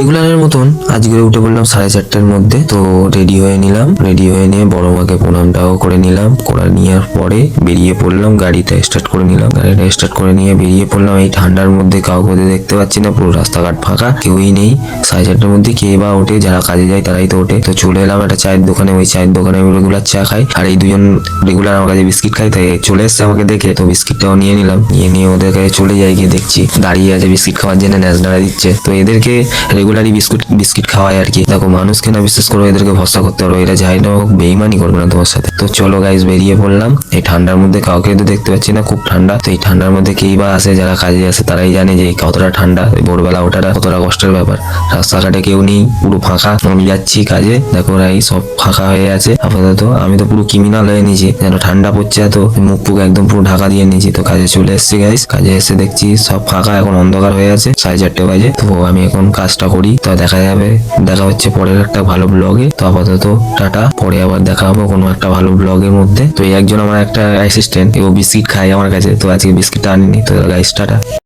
রেগুলারের মতন আজকে উঠে পড়লাম সাড়ে চারটার মধ্যে। তো রেডি হয়ে নিলাম। রেডি হয়ে নিয়ে বড় মাকে প্রণামটাও করে নিলাম। করে নেওয়ার পরে বেরিয়ে পড়লাম, গাড়িটা স্টার্ট করে নিলাম। গাড়িটা স্টার্ট করে নিয়ে বেরিয়ে পড়লাম। এই ঠান্ডার মধ্যে কাউকে দেখতে পাচ্ছি না, পুরো রাস্তাঘাট ফাঁকা, কেউই নেই। সাড়ে চারটার মধ্যে কে বা ওঠে, যারা কাজে যায় তারাই তো ওঠে। তো চলে এলাম একটা চায়ের দোকানে। ওই চায়ের দোকানে আমি রেগুলার চা খাই। আর এই দুজন রেগুলার আমার কাছে বিস্কিট খাই তাই চলে এসছে আমাকে দেখে। তো বিস্কিটটাও নিয়ে নিলাম। নিয়ে নিয়ে ওদের কাছে চলে যাই, গিয়ে দেখছি। দাঁড়িয়ে আছে বিস্কিট খাওয়ার জন্য ন্যাশনারা দিচ্ছে। তো এদেরকে রেগুলারই বিস্কুট, বিস্কিট খাওয়াই আর কি। দেখো মানুষকে না বিশ্বাস করো এদেরকে ভরসা করতে পারো এরা যাই না হোক বেইমানি করবে না তোমার সাথে। তো চলো গাইজ বেরিয়ে পড়লাম। এই ঠান্ডার মধ্যে কাউকে তো দেখতে পাচ্ছি না, খুব ঠান্ডা। তো এই ঠান্ডার মধ্যে কেই বা আসে যারা কাজে আসে তারাই জানে যে কতটা ঠান্ডা। ভোরবেলা ওঠাটা কতটা কষ্টের ব্যাপার। রাস্তাঘাটে কেউ নেই, পুরো ফাঁকা। আমি যাচ্ছি কাজে। দেখো ওরা এই সব ফাঁকা হয়ে আছে। আপাতত আমি তো পুরো ক্রিমিনাল হয়ে নিয়েছি। যেন ঠান্ডা পড়ছে এত মুখ ফুক একদম পুরো ঢাকা দিয়ে নিয়েছি। তো কাজে চলে এসেছি গাইস কাজে এসে দেখছি সব ফাঁকা, এখন অন্ধকার হয়ে আছে। সাড়ে চারটে বাজে। তো আমি এখন কাজটা করি, তা দেখা যাবে। দেখা হচ্ছে পরের একটা ভালো ব্লগে তো আপাতত টাটা। পরে আবার দেখা হবে কোনো একটা ভালো ব্লগের মধ্যে। তো একজন আমার একটা অ্যাসিস্ট্যান্ট ও বিস্কিট খায় আমার কাছে। তো আজকে বিস্কিটটা আনিনি। তো গাইস টাটা।